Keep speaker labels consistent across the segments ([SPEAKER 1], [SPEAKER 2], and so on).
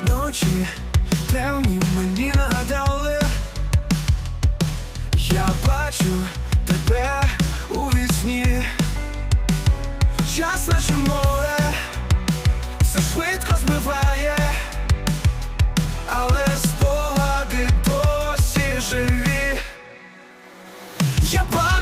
[SPEAKER 1] Ночі. Темні мені нагадали Я бачу тебе у вісні. Час наче море. Все швидко збиває, але спогади досі живі. Я пам'ятаю,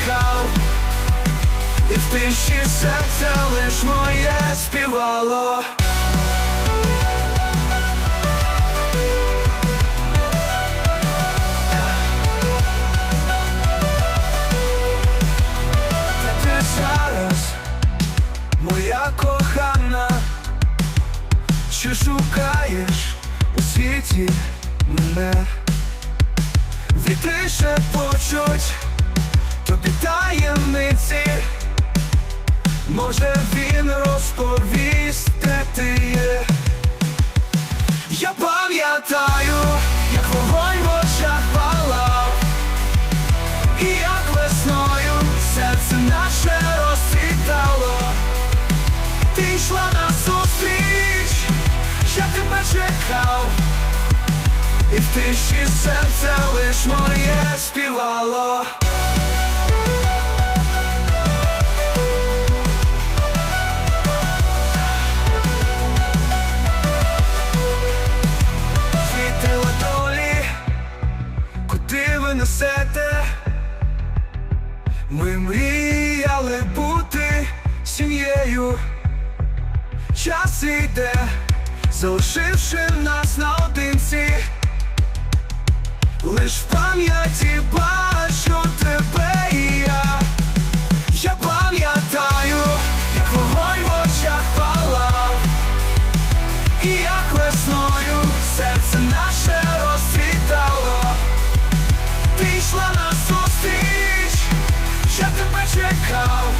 [SPEAKER 1] чекав, і в тиші серце лиш моє співало. Моя кохана, чи шукаєш у світі мене? Вітри шепочуть тобі таємниці, може він розповість. Я пам'ятаю, як вогонь в очах палав, і як весною серце наше розцвітало. Ти йшла на зустріч, я тебе чекав, і в тиші серце лиш моє співало. Куди те. Ми мріяли бути сім'єю. Час іде, залишивши нас наодинці. Лиш в пам'яті чекав.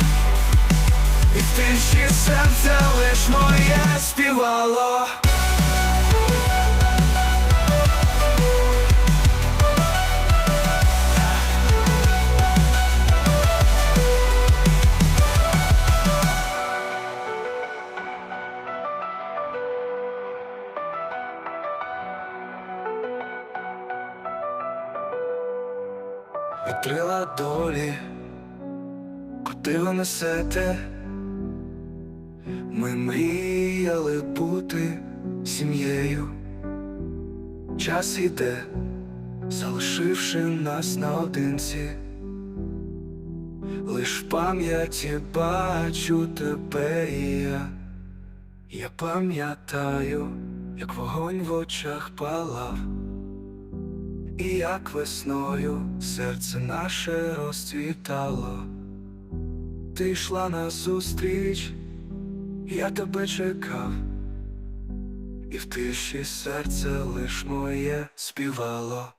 [SPEAKER 1] І в тиші серце лиш моє співало. Відкрила долі, куди ви несете? Ми мріяли бути сім'єю. Час іде, залишивши нас наодинці. Лиш в пам'яті бачу тебе і я. Я пам'ятаю, як вогонь в очах палав. І як весною серце наше розцвітало, ти йшла на зустріч, я тебе чекав, і в тиші серце лиш моє співало.